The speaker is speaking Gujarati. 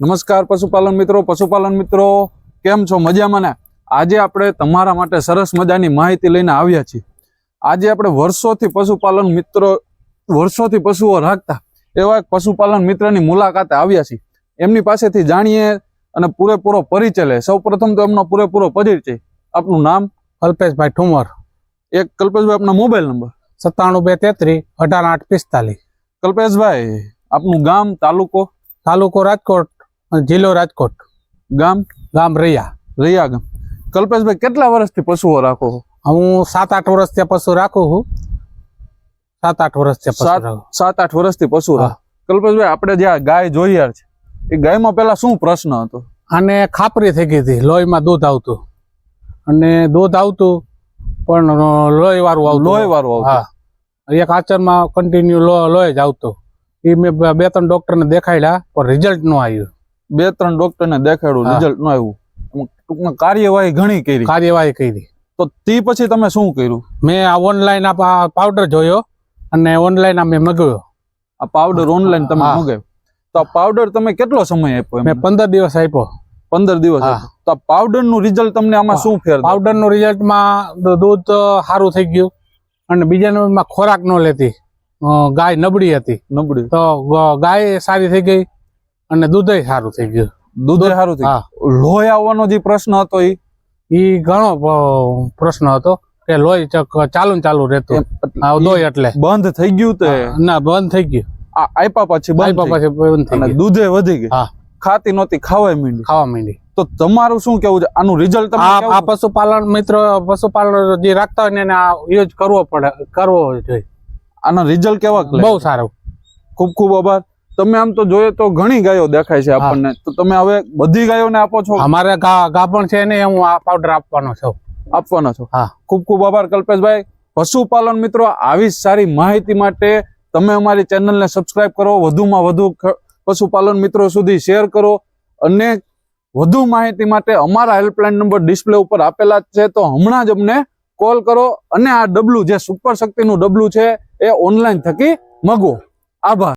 નમસ્કાર પશુપાલન મિત્રો પશુપાલન મિત્રો કેમ છો? મજામાં ને? આજે આપણે તમારા માટે સરસ મજાની માહિતી લઈને આવ્યા છીએ. આજે આપણે વર્ષોથી પશુપાલન મિત્રો વર્ષોથી પશુઓ રાખતા એવા એક પશુપાલન મિત્રની મુલાકાતે આવ્યા છીએ. એમની પાસેથી જાણીએ અને પૂરેપૂરો પરિચય લે સૌ પ્રથમ તો એમનો પૂરેપૂરો પરિચય. આપનું નામ? અલ્પેશભાઈ ઠુમર. એક કલ્પેશભાઈ આપનો મોબાઈલ નંબર? સત્તાણું બે તેત્રીસ અઢાર આઠ પિસ્તાલીસ. કલ્પેશભાઈ આપનું ગામ તાલુકો? તાલુકો રાજકોટ. અને જિલ્લો રાજકોટ. ગામ ગામ રૈયા. રૈયા ગામ. કલ્પેશભાઈ કેટલા વર્ષથી પશુઓ રાખો છો? હું સાત આઠ વર્ષ ત્યાં પશુ રાખું છું. સાત આઠ વર્ષ ત્યાં સાત આઠ વર્ષથી પશુ રાખ. કલ્પેશભાઈ આપણે જે આ ગાય જોઈ છે એ ગાયમાં પેલા શું પ્રશ્ન હતો? અને ખાપરી થઈ ગઈ હતી. લોહીમાં દૂધ આવતું. અને દૂધ આવતું પણ લોહી વાળું આવતું. લોહી વાળું આવતું. હા. એક આચરમાં કન્ટિન્યુ લોહી જ આવતું. એ મેં બે- બે ત્રણ ડોક્ટરને દેખાડ્યા પણ રિઝલ્ટ ન આવ્યું. બે ત્રણ ડોક્ટરને દેખાડ્યું રિઝલ્ટ ન આવ્યું. ટૂંકમાં કાર્યવાહી ઘણી કરી. કાર્યવાહી કરી. તો તે પછી તમે શું કર્યું? મેં આ ઓનલાઈન આ પાવડર જોયો અને ઓનલાઈન આ મેં મગાવ્યો. આ પાવડર ઓનલાઈન તમે. મગાવ્યો. તો આ પાવડર તમે કેટલો સમય આપ્યો મેં પંદર દિવસ આપ્યો. પંદર દિવસ તો આ પાવડરનું રિઝલ્ટ તમને આમાં શું ફેર પાવડરનું રિઝલ્ટમાં દૂધ સારું થઈ ગયું અને બીજા ખોરાક ન લેતી. ગાય નબળી હતી. નબળી. તો ગાય સારી થઈ ગઈ. અને દૂધય સારું થઈ ગયું. દૂધ સારું થઈ. લોહી આવવાનો જે પ્રશ્ન હતો એ એ ઘણો પ્રશ્ન હતો કે લોહી ચાલુ ચાલુ રહેતું. દોય એટલે. બંધ થઈ ગયું તે? ના બંધ થઈ ગયું. આપ્યા પછી આપ્યા પછી બંધ થઈ દૂધે વધી ગયું હા. ખાતી નહોતી ખાવાય માંડી. ખાવા માંડી. તો તમારું શું કેવું છે? આનું રિઝલ્ટ આ પશુપાલન મિત્ર પશુપાલન જે રાખતા હોય ને આ યુઝ કરવો પડે કરવો જોઈએ. આનો રિઝલ્ટ કેવા બહુ સારો. ખૂબ ખૂબ આભાર. તમે આમ તો જોઈએ તો ઘણી ગાયો દેખાય છે આપણને. તો તમે હવે બધી ગાયોને આપો છો? અમારે ગાભણ છે ને હું આ પાવડર આપવાનો છું. આપવાનો છો? હા. ખૂબ ખૂબ આભાર કલ્પેશભાઈ. પશુપાલન મિત્રો આવી સારી માહિતી માટે તમે અમારી ચેનલને સબસ્ક્રાઇબ કરો વધુમાં વધુ પશુપાલન મિત્રો સુધી શેર કરો અને વધુ માહિતી માટે અમારા હેલ્પલાઇન નંબર ડિસ્પ્લે ઉપર આપેલા છે. તો હમણાં જ અમને કોલ કરો અને આ ડબલું જે સુપર શક્તિનું ડબલું છે એ ઓનલાઈન થકી મગવો આભાર.